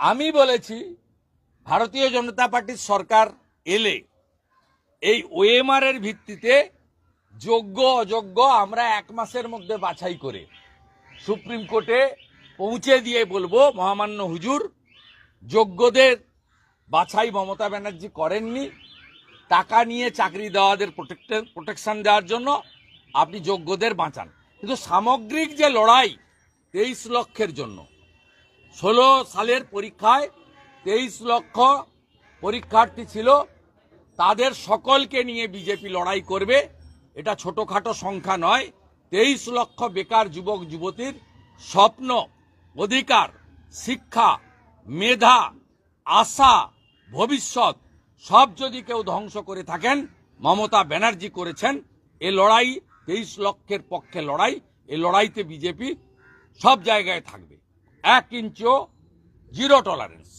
আমি বলেছি, ভারতীয় জনতা পার্টির সরকার এলে এই ওএমআর এর ভিত্তিতে যোগ্য, অযোগ্য আমরা এক মাসের মধ্যে বাছাই করে সুপ্রিম কোর্টে পৌঁছে দিয়ে বলব, মহামান্য হুজুর, যোগ্যদের বাছাই মমতা ব্যানার্জি করেননি। টাকা নিয়ে চাকরি দেওয়াদের প্রোটেকশন দেওয়ার জন্য আপনি যোগ্যদের বাঁচান। কিন্তু সামগ্রিক যে লড়াই, তেইশ লক্ষের জন্য ষোলো সালের পরীক্ষায় তেইশ লক্ষ পরীক্ষার্থী ছিল। তাদের সকলকে নিয়ে বিজেপি লড়াই করবে। এটা ছোটখাটো সংখ্যা নয়। তেইশ লক্ষ বেকার যুবক, যুবতীর স্বপ্ন, অধিকার, শিক্ষা, মেধা, আশা, ভবিষ্যৎ, সব যদি কেউ ধ্বংস করে থাকেন, মমতা ব্যানার্জি করেছেন, এ লড়াই, তেইশ লক্ষের পক্ষে লড়াই, এ লড়াইতে বিজেপি সব জায়গায় থাকবে। এক ইঞ্চও জিরো টলারেন্স